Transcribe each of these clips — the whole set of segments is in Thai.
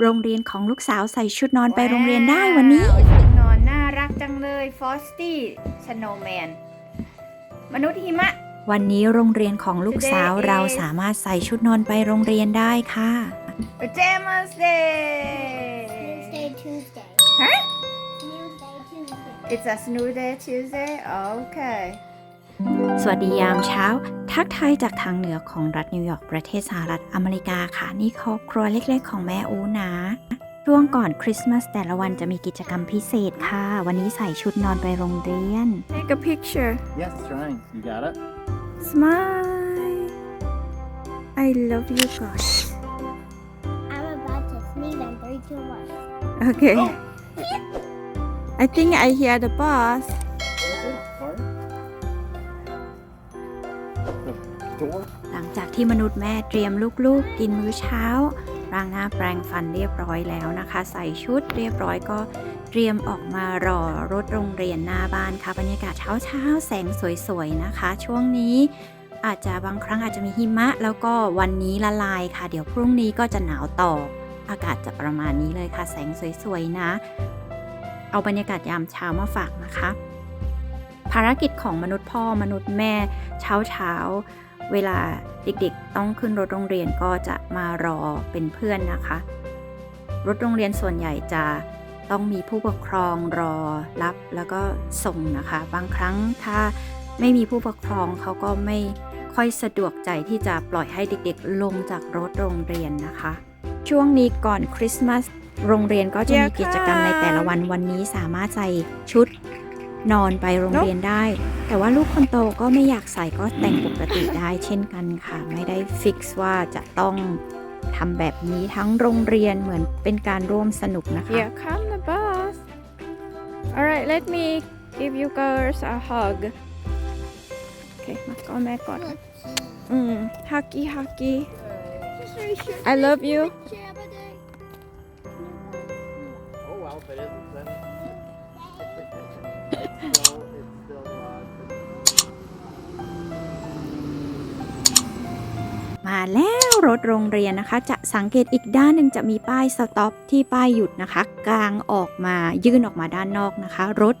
โรงเรียนของลูกสาวใส่ชุดนอนไปโรงเรียนได้วันนี้าวชุดนอนน่ารักจังเลยฟอสตี้สโนแมนมนุษย์หิมะ วันนี้โรงเรียนของลูกสาว Today is เราสามารถใส่ชุดนอนไปโรงเรียนได้ค่ะ Pajamas Day Tuesday, Tuesday. Huh? Tuesday, Tuesday. It's a snoo day Tuesday Okay สวัสดียามเช้า ทักทายจากทางเหนือของรัฐนิวยอร์กประเทศสหรัฐอเมริกาค่ะ นี่ครอบครัวเล็กๆ ของแม่อูนะช่วงก่อนคริสต์มาสแต่ละวันจะมีกิจกรรมพิเศษค่ะ วันนี้ใส่ชุดนอนไปโรงเรียน Take a picture Yes, trying. You got it? Smile I love you guys I'm about to sneeze on three, two, one. Okay Oh. I think I hear the boss หลังจากที่มนุษย์แม่เตรียมลูกๆ กินมื้อเช้าล้างหน้าแปรงฟันเรียบร้อยแล้วนะคะ ใส่ชุดเรียบร้อยก็เตรียมออกมารอรถโรงเรียนหน้าบ้านค่ะบรรยากาศเช้าๆแสงสวยๆนะคะ ช่วงนี้อาจจะบางครั้งอาจจะมีหิมะ แล้วก็วันนี้ละลายค่ะ เดี๋ยวพรุ่งนี้ก็จะหนาวต่อ อากาศจะประมาณนี้เลยค่ะ แสงสวยๆนะ เอาบรรยากาศยามเช้ามาฝากนะคะ ภารกิจของมนุษย์พ่อมนุษย์แม่เช้าเช้าๆ เวลาเด็กๆ ต้องขึ้นรถโรงเรียนก็จะมารอเป็นเพื่อนนะคะ รถโรงเรียนส่วนใหญ่จะต้องมีผู้ปกครองรอรับแล้วก็ส่งนะคะ บางครั้งถ้าไม่มีผู้ปกครองเขาก็ไม่ค่อยสะดวกใจที่จะปล่อยให้เด็กๆ ลงจากรถโรงเรียนนะคะ ช่วงนี้ก่อนคริสต์มาสโรงเรียนก็จะมีกิจกรรมในแต่ละวันวันนี้สามารถใส่ชุด นอนไปโรงเรียนได้ แต่ว่าลูกคนโตก็ไม่อยากใส่ก็แต่งปกติได้เช่นกันค่ะ ไม่ได้ฟิกซ์ว่าจะต้องทำแบบนี้ทั้งโรงเรียนเหมือนเป็นการร่วมสนุกนะคะ Here come the bus. Alright, let me give you girls a hug. โอเคมาก่อนแม่ก่อนอืม huggy huggy. I love you. Oh, well, if it isn't, then. it's มาแล้วรถโรงเรียนนะคะ จะสังเกตอีกด้านหนึ่งจะมีป้ายสต็อปที่ป้ายหยุดนะคะ กลางออกมายื่นออกมาด้านนอกนะคะ รถ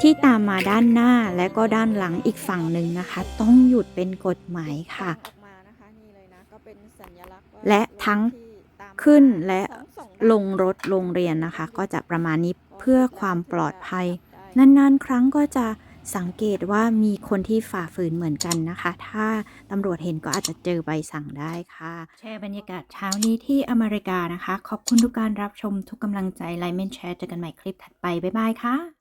ที่ตามมาด้านหน้าและก็ด้านหลังอีกฝั่งหนึ่งนะคะ ต้องหยุดเป็นกฎหมายค่ะออกมานะคะนี่เลยนะก็เป็นสัญลักษณ์ว่าและทั้งรถที่ตามมาขึ้นและของส่งลงรถโรงเรียนนะคะ ก็จะประมาณนี้เพื่อความปลอดภัย นานๆ ครั้งก็จะ สังเกตว่ามีคนที่ฝ่าฝืนเหมือนกันนะคะ ถ้าตำรวจเห็นก็อาจจะเจอใบสั่งได้ค่ะ แชร์บรรยากาศเช้านี้ที่อเมริกานะคะ ขอบคุณทุกการรับชมทุกกำลังใจไลค์เมนแชร์เจอกันใหม่คลิปถัดไป บ๊ายบายค่ะ